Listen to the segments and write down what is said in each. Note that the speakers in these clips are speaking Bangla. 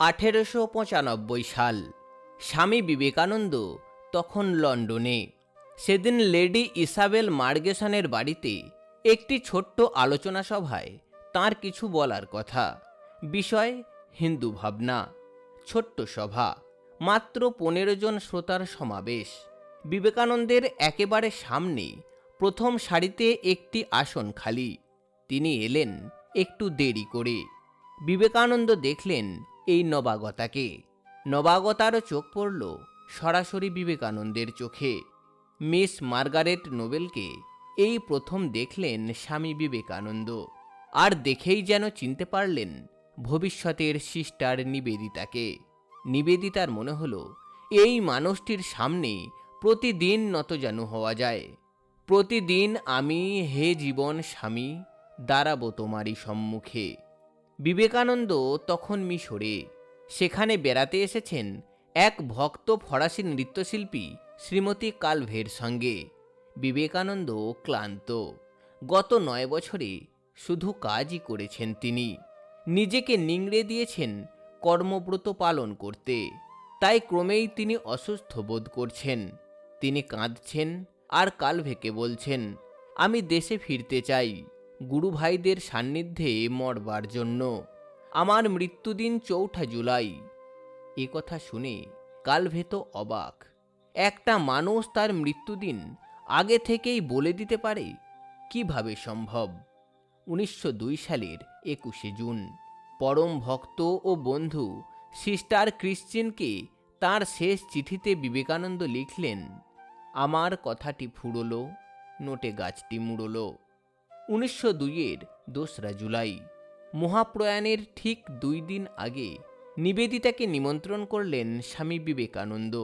আঠেরোশো পঁচানব্বই সাল। স্বামী বিবেকানন্দ তখন লন্ডনে। সেদিন লেডি ইসাবেল মার্গেসনের বাড়িতে একটি ছোট্ট আলোচনা সভায় তার কিছু বলার কথা। বিষয়, হিন্দু ভাবনা। ছোট্ট সভা, মাত্র পনেরো জন শ্রোতার সমাবেশ। বিবেকানন্দের একেবারে সামনে প্রথম সারিতে একটি আসন খালি। তিনি এলেন একটু দেরি করে। বিবেকানন্দ দেখলেন এই নবাগতাকে। নবাগতারও চোখ পড়ল সরাসরি বিবেকানন্দের চোখে। মিস মার্গারেট নোবেলকে এই প্রথম দেখলেন স্বামী বিবেকানন্দ। আর দেখেই যেন চিনতে পারলেন ভবিষ্যতের সিস্টার নিবেদিতাকে। নিবেদিতার মনে হলো, এই মানুষটির সামনে প্রতিদিন নতজানু হওয়া যায়। প্রতিদিন আমি হে জীবন স্বামী, দাঁড়াবো তোমারই সম্মুখে। বিবেকানন্দ তখন মিশরে। সেখানে বেড়াতে এসেছেন এক ভক্ত ফরাসি নৃত্যশিল্পী শ্রীমতী কালভের সঙ্গে। বিবেকানন্দ ক্লান্ত। গত নয় বছরে শুধু কাজই করেছেন তিনি। নিজেকে নিংড়ে দিয়েছেন কর্মব্রত পালন করতে। তাই ক্রমেই তিনি অসুস্থ বোধ করছেন। তিনি কাঁদছেন আর কালভেকে বলছেন, আমি দেশে ফিরতে চাই। গুরু ভাইদের সান্নিধ্যে মরবার জন্য। আমার মৃত্যুদিন চৌঠা জুলাই। এ কথা শুনে কালভেত অবাক। একটা মানুষ তার মৃত্যুদিন আগে থেকেই বলে দিতে পারে? কীভাবে সম্ভব? উনিশশো দুই সালের একুশে জুন। পরম ভক্ত ও বন্ধু সিস্টার ক্রিশ্চিনকে তার শেষ চিঠিতে বিবেকানন্দ লিখলেন, আমার কথাটি ফুরলো, নোটে গাছটি মুড়লো। উনিশশো দুইয়ের দোসরা জুলাই। মহাপ্রয়াণের ঠিক দুই দিন আগে নিবেদিতাকে নিমন্ত্রণ করলেন স্বামী বিবেকানন্দ।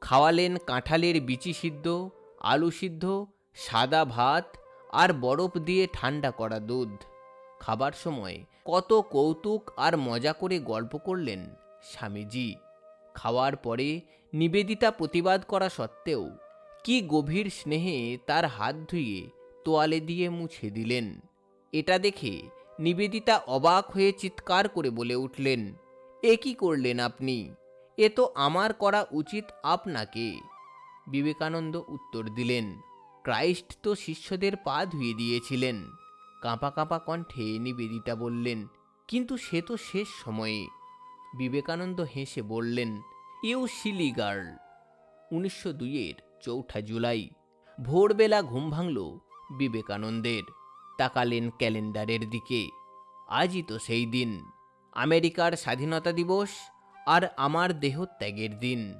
খাওয়ালেন কাঁঠালের বিচি সিদ্ধ, আলু সিদ্ধ, সাদা ভাত আর বরফ দিয়ে ঠান্ডা করা দুধ। খাবার সময় কত কৌতুক আর মজা করে গল্প করলেন স্বামীজি। খাওয়ার পরে নিবেদিতা প্রতিবাদ করা সত্ত্বেও কি গভীর স্নেহে তার হাত ধুয়ে তোয়ালে দিয়ে মুছে দিলেন। এটা দেখে নিবেদিতা অবাক হয়ে চিৎকার করে বলে উঠলেন, এ কি করলেন আপনি? এ তো আমার করা উচিত আপনাকে। বিবেকানন্দ উত্তর দিলেন, ক্রাইস্ট তো শিষ্যদের পা ধুয়ে দিয়েছিলেন। কাঁপা কাঁপা কণ্ঠে নিবেদিতা বললেন, কিন্তু সে তো শেষ সময়ে। বিবেকানন্দ হেসে বললেন ইউ সিলি গার্ল উনিশশো দুইয়ের চৌঠা জুলাই, ভোরবেলা ঘুম ভাঙল বিবেকানন্দের। তাকালেন ক্যালেন্ডারের দিকে। আজই তো সেই দিন। আমেরিকার স্বাধীনতা দিবস আর আমার দেহত্যাগের দিন।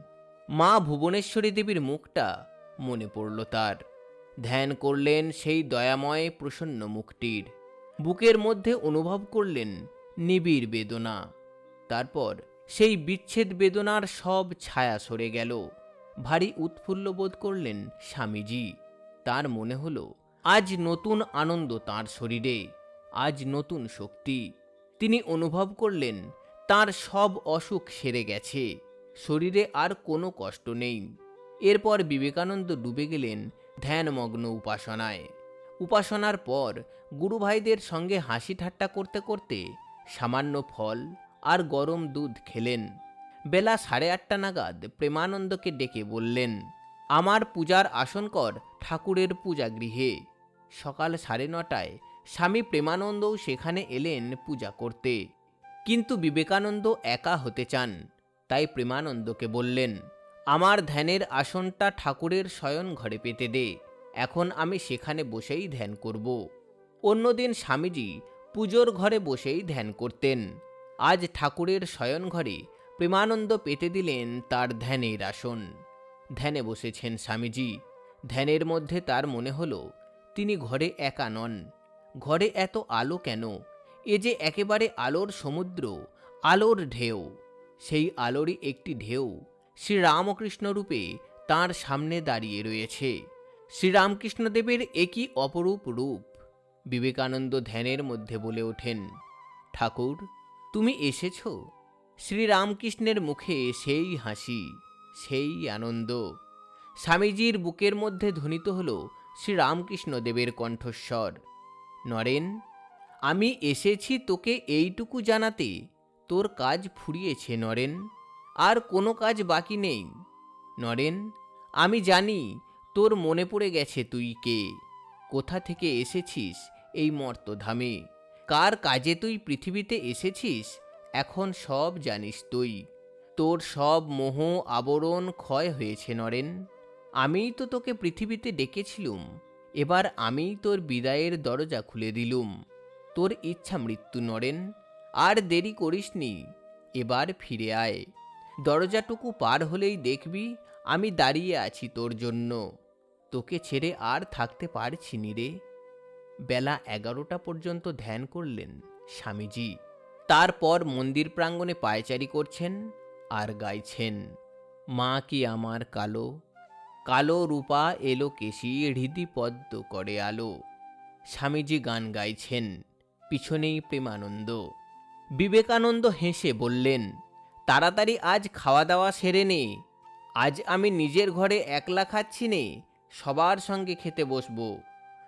মা ভুবনেশ্বরী দেবীর মুখটা মনে পড়ল তার। ধ্যান করলেন সেই দয়াময় প্রসন্ন মুখটির। বুকের মধ্যে অনুভব করলেন নিবিড় বেদনা। তারপর সেই বিচ্ছেদ বেদনার সব ছায়া সরে গেল। ভারী উৎফুল্ল বোধ করলেন স্বামীজি। তার মনে হলো আজ নতুন আনন্দ তার শরীরে, আজ নতুন শক্তি। তিনি অনুভব করলেন, তার সব অসুখ সেরে গেছে, শরীরে আর কোনো কষ্ট নেই। এরপর বিবেকানন্দ ডুবে গেলেন ধ্যানমগ্ন উপাসনায়। উপাসনার পর গুরুভাইদের সঙ্গে হাসি ঠাট্টা করতে করতে সামান্য ফল আর গরম দুধ খেলেন। বেলা সাড়ে আটটা নাগাদ প্রেমানন্দকে ডেকে বললেন, আমার পূজার আসন কর ঠাকুরের পূজাগৃহে। সকাল সাড়ে নটায় স্বামী প্রেমানন্দও সেখানে এলেন পূজা করতে। কিন্তু বিবেকানন্দ একা হতে চান, তাই প্রেমানন্দকে বললেন, আমার ধ্যানের আসনটা ঠাকুরের শয়ন ঘরে পেতে দে, এখন আমি সেখানে বসেই ধ্যান করব। অন্যদিন স্বামীজি পুজোর ঘরে বসেই ধ্যান করতেন। আজ ঠাকুরের শয়ন ঘরে প্রেমানন্দ পেতে দিলেন তার ধ্যানের আসন। ধ্যানে বসেছেন স্বামীজি। ধ্যানের মধ্যে তার মনে হলো তিনি ঘরে একা নন। ঘরে এত আলো কেন? এ যে একেবারে আলোর সমুদ্র, আলোর ঢেউ। সেই আলোরই একটি ঢেউ শ্রীরামকৃষ্ণ রূপে তাঁর সামনে দাঁড়িয়ে রয়েছে। শ্রীরামকৃষ্ণদেবের একই অপরূপ রূপ। বিবেকানন্দ ধ্যানের মধ্যে বলে ওঠেন, ঠাকুর, তুমি এসেছ? শ্রীরামকৃষ্ণের মুখে সেই হাসি, সেই আনন্দ। স্বামীজির বুকের মধ্যে ধ্বনিত হল শ্রীরামকৃষ্ণদেবের কণ্ঠস্বর। নরেন, আমি এসেছি তোকে এইটুকু জানাতে, তোর কাজ ফুরিয়েছে নরেন, আর কোনো কাজ বাকি নেই। নরেন, আমি জানি তোর মনে পড়ে গেছে তুই কে, কোথা থেকে এসেছিস এই মর্তধামে, কার কাজে তুই পৃথিবীতে এসেছিস, এখন সব জানিস তুই। তোর সব মোহ আবরণ ক্ষয় হয়েছে নরেন। আমিই তো তোকে পৃথিবীতে ডেকেছিলুম। এবার আমিই তোর বিদায়ের দরজা খুলে দিলুম। তোর ইচ্ছা মৃত্যু নরেন আর দেরি করিসনি এবার ফিরে আয়। দরজাটুকু পার হলেই দেখবি আমি দাঁড়িয়ে আছি তোর জন্য। তোকে ছেড়ে আর থাকতে পারছি নি রে। বেলা এগারোটা পর্যন্ত ধ্যান করলেন স্বামীজি। তারপর মন্দির প্রাঙ্গণে পায়চারি করছেন আর গাইছেন, মা কি আমার কালো কালো রূপা এলো কেশি হৃদি পদ্ম করে আলো। স্বামীজি গান গাইছেন, পিছনেই প্রেমানন্দ। বিবেকানন্দ হেসে বললেন, তাড়াতাড়ি আজ খাওয়া দাওয়া সেরে নে। আজ আমি নিজের ঘরে একলা খাচ্ছি নে, সবার সঙ্গে খেতে বসবো।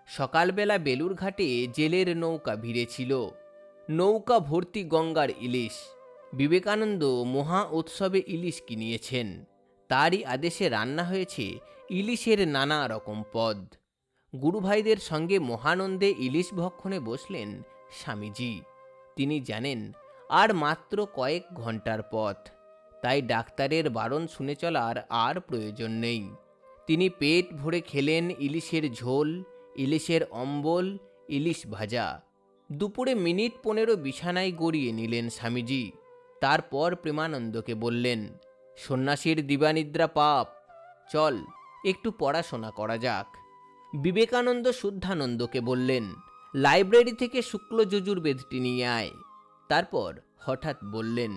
সকালবেলা বেলুর ঘাটে জেলের নৌকা ভিড়েছিল। নৌকা ভর্তি গঙ্গার ইলিশ। বিবেকানন্দ মহা উৎসবে ইলিশ কিনিয়েছেন। তারই আদেশে রান্না হয়েছে ইলিশের নানা রকম পদ। গুরুভাইদের সঙ্গে মহানন্দে ইলিশ ভক্ষণে বসলেন স্বামীজি। তিনি জানেন, আর মাত্র কয়েক ঘণ্টার পথ। তাই ডাক্তারের বারণ শুনে চলার আর প্রয়োজন নেই। তিনি পেট ভরে খেলেন ইলিশের ঝোল, ইলিশের অম্বল, ইলিশ ভাজা। দুপুরে মিনিট পনেরো বিছানায় গড়িয়ে নিলেন স্বামীজি। তারপর প্রেমানন্দকে বললেন সন্ন্যাসীর দিবানিদ্রা পাপ। চল, একটু পড়াশোনা করা যাক। বিবেকানন্দ শুদ্ধানন্দকে বললেন, লাইব্রেরি থেকে শুক্ল যজুর্বেদটি নিয়ে আয়। তারপর হঠাৎ বললেন,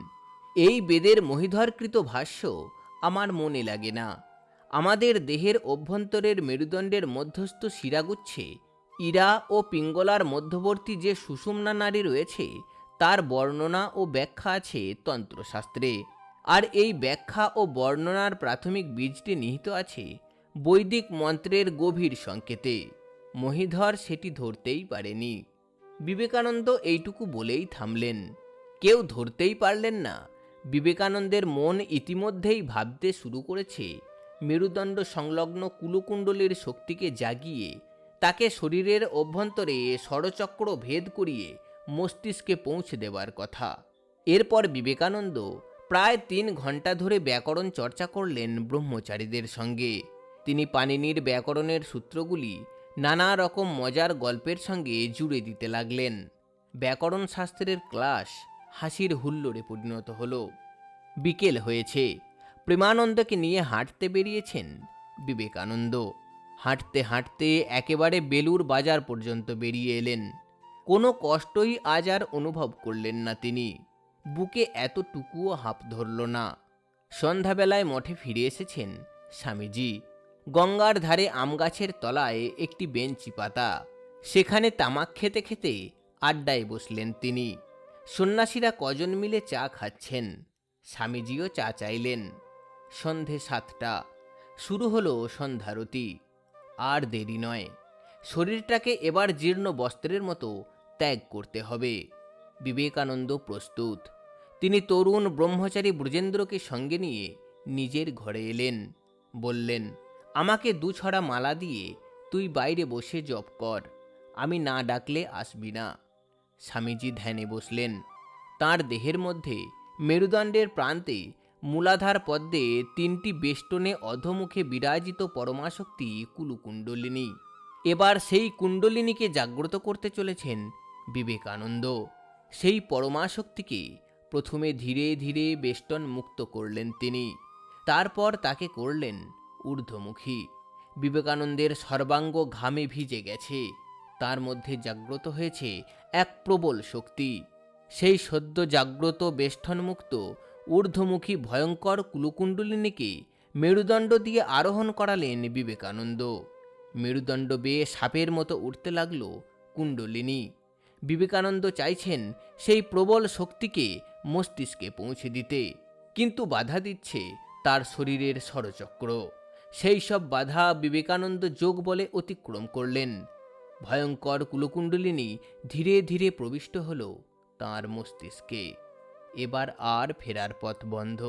এই বেদের মহিধরকৃত ভাষ্য আমার মনে লাগে না। আমাদের দেহের অভ্যন্তরের মেরুদণ্ডের মধ্যস্থ শিরাগুচ্ছে, ইরা ও পিঙ্গলার মধ্যবর্তী যে সুষুম্না নারী রয়েছে, তার বর্ণনা ও ব্যাখ্যা আছে তন্ত্রশাস্ত্রে। আর এই ব্যাখ্যা ও বর্ণনার প্রাথমিক বীজটি নিহিত আছে বৈদিক মন্ত্রের গভীর সংকেতে। মহিধর সেটি ধরতেই পারেনি। বিবেকানন্দ এইটুকু বলেই থামলেন। কেউ ধরতেই পারলেন না। বিবেকানন্দের মন ইতিমধ্যেই ভাবতে শুরু করেছে। মেরুদণ্ড সংলগ্ন কুলকুণ্ডলীর শক্তিকে জাগিয়ে, তাকে শরীরের অভ্যন্তরে ষড়চক্র ভেদ করিয়ে মস্তিষ্কে পৌঁছে দেওয়ার কথা। এরপর বিবেকানন্দ প্রায় তিন ঘণ্টা ধরে ব্যাকরণ চর্চা করলেন ব্রহ্মচারীদের সঙ্গে। তিনি পানিনির ব্যাকরণের সূত্রগুলি নানা রকম মজার গল্পের সঙ্গে জুড়ে দিতে লাগলেন। ব্যাকরণ শাস্ত্রের ক্লাস হাসির হুল্লোড়ে পরিণত হল। বিকেল হয়েছে। প্রেমানন্দকে নিয়ে হাঁটতে বেরিয়েছেন বিবেকানন্দ। হাঁটতে হাঁটতে একেবারে বেলুর বাজার পর্যন্ত বেরিয়ে এলেন। কোনো কষ্টই আজ আর অনুভব করলেন না তিনি। বুকে এতটুকুও হাঁপ ধরল না। সন্ধ্যাবেলায় মঠে ফিরে এসেছেন স্বামীজি। গঙ্গার ধারে আম গাছের তলায় একটি বেঞ্চি পাতা। সেখানে তামাক খেতে খেতে আড্ডায় বসলেন তিনি। সন্ন্যাসীরা কজন মিলে চা খাচ্ছেন, স্বামীজিও চা চাইলেন। সন্ধে সাতটা, শুরু হলো সন্ধ্যারতি। আর দেরি নয়, শরীরটাকে এবার জীর্ণ বস্ত্রের মতো ত্যাগ করতে হবে। বিবেকানন্দ প্রস্তুত। তিনি তরুণ ব্রহ্মচারী ব্রজেন্দ্রকে সঙ্গে নিয়ে নিজের ঘরে এলেন। বললেন, আমাকে দু ছড়া মালা দিয়ে তুই বাইরে বসে জপ কর, আমি না ডাকলে আসবি না। স্বামীজি ধ্যানে বসলেন। তার দেহের মধ্যে মেরুদণ্ডের প্রান্তে মূলাধার পদ্মে তিনটি বেষ্টনে অধমুখে বিরাজিত পরমাশক্তি কুলুকুণ্ডলিনী। এবার সেই কুণ্ডলিনীকে জাগ্রত করতে চলেছেন বিবেকানন্দ। সেই পরমাশক্তিকে প্রথমে ধীরে ধীরে বেষ্টন মুক্ত করলেন তিনি। তারপর তাকে করলেন ঊর্ধ্বমুখী। বিবেকানন্দের সর্বাঙ্গ ঘামে ভিজে গেছে। তার মধ্যে জাগ্রত হয়েছে এক প্রবল শক্তি। সেই সদ্য জাগ্রত বেষ্টনমুক্ত, ঊর্ধ্বমুখী ভয়ঙ্কর কুলকুণ্ডলিনীকে মেরুদণ্ড দিয়ে আরোহণ করালেন বিবেকানন্দ। মেরুদণ্ড বেয়ে সাপের মতো উঠতে লাগল কুণ্ডলিনী। বিবেকানন্দ চাইছেন সেই প্রবল শক্তিকে মস্তিষ্কে পৌঁছে দিতে, কিন্তু বাধা দিচ্ছে তার শরীরের ষড়চক্র সেই সব বাধা বিবেকানন্দ যোগ বলে অতিক্রম করলেন। ভয়ঙ্কর কুলকুণ্ডলিনী ধীরে ধীরে প্রবিষ্ট হল তাঁর মস্তিষ্কে। এবার আর ফেরার পথ বন্ধ।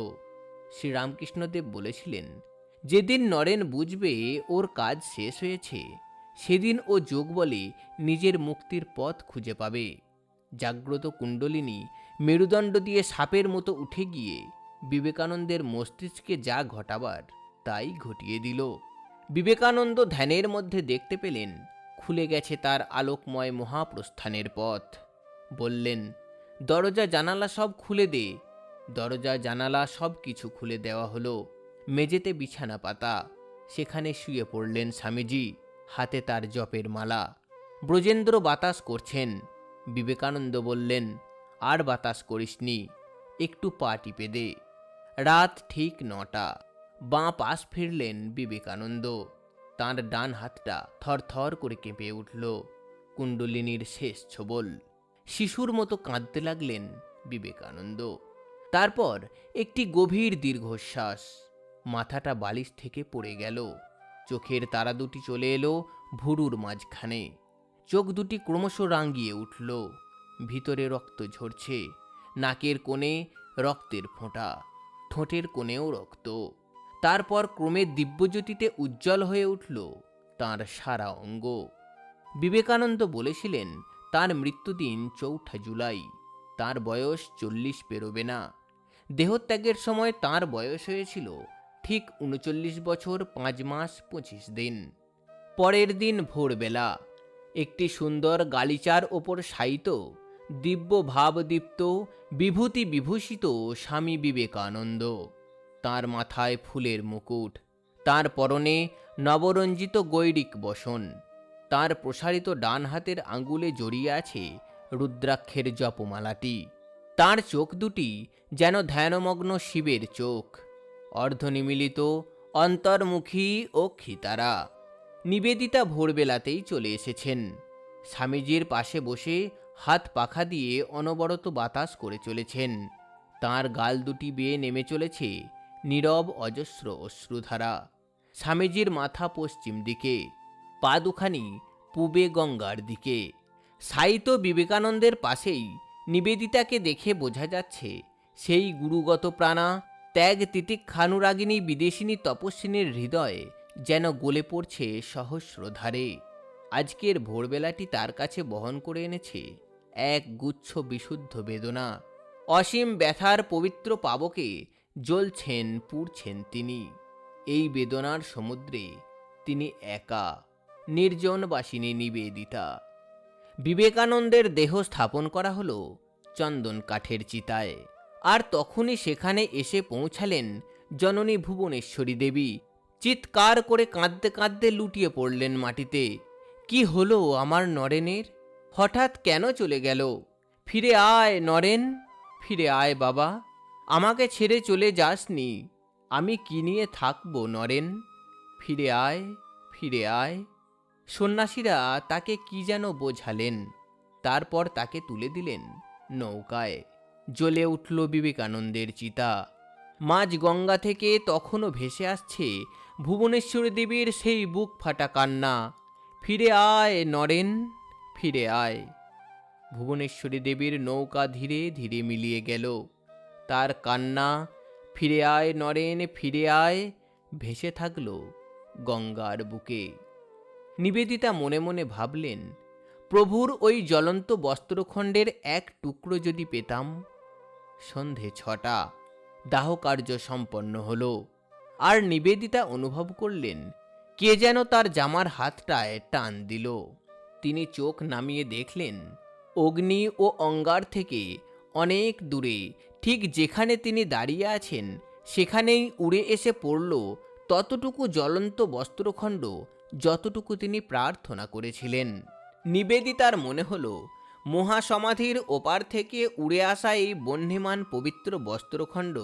শ্রীরামকৃষ্ণদেব বলেছিলেন, যেদিন নরেন বুঝবে ওর কাজ শেষ হয়েছে, সেদিন ও যোগ বলে নিজের মুক্তির পথ খুঁজে পাবে। জাগ্রত কুণ্ডলিনী মেরুদণ্ড দিয়ে সাপের মতো উঠে গিয়ে বিবেকানন্দের মস্তিষ্কে যা ঘটাবার, তাই ঘটিয়ে দিল। বিবেকানন্দ ধ্যানের মধ্যে দেখতে পেলেন, খুলে গেছে তার আলোকময় মহাপ্রস্থানের পথ। বললেন, দরজা জানালা সব খুলে দে। দরজা জানালা সব কিছু খুলে দেওয়া হলো। মেঝেতে বিছানা পাতা। সেখানে শুয়ে পড়লেন স্বামীজি, হাতে তার জপের মালা। ব্রজেন্দ্র বাতাস করছেন। বিবেকানন্দ বললেন আর বাতাস করিসনি। একটু পা টিপে দে। রাত ঠিক নটা। বাঁ পাশ ফিরলেন বিবেকানন্দ। তাঁর ডান হাতটা থরথর করে কেঁপে উঠল। কুণ্ডলিনীর শেষ ছবল। শিশুর মতো কাঁদতে লাগলেন বিবেকানন্দ। তারপর একটি গভীর দীর্ঘশ্বাস। মাথাটা বালিশ থেকে পড়ে গেল। চোখের তারা দুটি চলে এলো ভুরুর মাঝখানে। চোখ দুটি ক্রমশ রাঙ্গিয়ে উঠল। ভিতরে রক্ত ঝরছে। নাকের কোণে রক্তের ফোঁটা, ঠোঁটের কোণেও রক্ত। তারপর ক্রমে দিব্যজ্যোতিতে উজ্জ্বল হয়ে উঠল তার সারা অঙ্গ। বিবেকানন্দ বলেছিলেন, তার মৃত্যুদিন চৌঠা জুলাই, তার বয়স চল্লিশ পেরোবে না। দেহত্যাগের সময় তার বয়স হয়েছিল ঠিক উনচল্লিশ বছর পাঁচ মাস পঁচিশ দিন। পরের দিন ভোরবেলা, একটি সুন্দর গালিচার ওপর শায়িত দিব্য ভাবদীপ্ত বিভূতি বিভূষিত স্বামী বিবেকানন্দ। তার মাথায় ফুলের মুকুট, তার পরনে নবরঞ্জিত গৈরিক বসন, তার প্রসারিত ডান হাতের আঙ্গুলে জড়িয়ে আছে রুদ্রাক্ষের জপমালাটি। তার চোখ দুটি যেন ধ্যানমগ্ন শিবের চোখ, অর্ধনিমিলিত, অন্তর্মুখী ও খিতারা। নিবেদিতা ভোরবেলাতেই চলে এসেছেন। স্বামীজির পাশে বসে হাত পাখা দিয়ে অনবরত বাতাস করে চলেছেন। তার গাল দুটি বেয়ে নেমে চলেছে নীরব, অজস্র অশ্রুধারা। স্বামীজির মাথা পশ্চিম দিকে, পা দুখানি পূবে গঙ্গার দিকে। সাইত বিবেকানন্দের পাশেই নিবেদিতাকে দেখে বোঝা যাচ্ছে, সেই গুরুগত প্রাণা ত্যাগ তিতিক্ষানুরাগিনী বিদেশিনী তপস্বিনীর হৃদয়ে যেন গলে পড়ছে সহস্রধারে। আজকের ভোরবেলাটি তার কাছে বহন করে এনেছে। এক গুচ্ছ বিশুদ্ধ বেদনা। অসীম ব্যথার পবিত্র পাবকে জ্বলছেন, পুড়ছেন তিনি। এই বেদনার সমুদ্রে তিনি একা, নির্জনবাসিনী নিবেদিতা। বিবেকানন্দের দেহ স্থাপন করা হলো চন্দন কাঠের চিতায়। আর তখনই সেখানে এসে পৌঁছালেন জননী ভুবনেশ্বরী দেবী। চিৎকার করে কাঁদতে কাঁদতে লুটিয়ে পড়লেন মাটিতে। কি হলো আমার নরেনের? হঠাৎ কেন চলে গেল? ফিরে আয়, নরেন। ফিরে আয়, বাবা। আমাকে ছেড়ে চলে যাসনি। আমি কি নিয়ে থাকব, নরেন? ফিরে আয় ফিরে আয়। সন্ন্যাসীরা তাকে কি যেন বোঝালেন। তারপর তাকে তুলে দিলেন নৌকায়। জ্বলে উঠল বিবেকানন্দের চিতা। মাঝ গঙ্গা থেকে তখনও ভেসে আসছে ভুবনেশ্বর দেবীর সেই বুক ফাটা কান্না। ফিরে আয়, নরেন। ফিরে আয়। ভুবনেশ্বরী দেবীর নৌকা ধীরে ধীরে মিলিয়ে গেল। তার কান্না, ফিরে আয় নরেন, ফিরে আয়, ভেসে থাকল গঙ্গার বুকে। নিবেদিতা মনে মনে ভাবলেন, প্রভুর ওই জ্বলন্ত বস্ত্রখণ্ডের এক টুকরো যদি পেতাম, সন্ধে ছটা দাহকার্য সম্পন্ন হল। আর নিবেদিতা অনুভব করলেন, কে যেন তার জামার হাতটায় টান দিল। তিনি চোখ নামিয়ে দেখলেন, অগ্নি ও অঙ্গার থেকে অনেক দূরে, ঠিক যেখানে তিনি দাঁড়িয়ে আছেন, সেখানেই উড়ে এসে পড়ল ততটুকু জ্বলন্ত বস্ত্রখণ্ড যতটুকু তিনি প্রার্থনা করেছিলেন। নিবেদিতার মনে হলো, মহাসমাধির ওপার থেকে উড়ে আসা এই বহ্নিমান পবিত্র বস্ত্রখণ্ড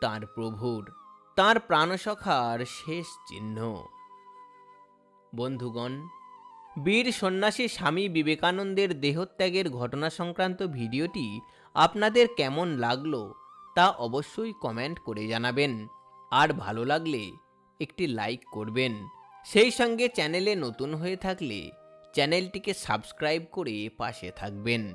তার প্রভুর, তার প্রাণসখার শেষ চিহ্ন। বন্ধুগণ বীর সন্ন্যাসী স্বামী বিবেকানন্দের দেহত্যাগের ঘটনা সংক্রান্ত ভিডিওটি আপনাদের কেমন লাগল তা অবশ্যই কমেন্ট করে জানাবেন। আর ভালো লাগলে একটি লাইক করবেন। সেই সঙ্গে চ্যানেলে নতুন হয়ে থাকলে চ্যানেলটিকে সাবস্ক্রাইব করে পাশে থাকবেন।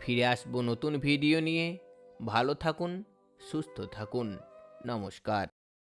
ফিরে আসব নতুন ভিডিও নিয়ে। ভালো থাকুন, সুস্থ থাকুন। নমস্কার।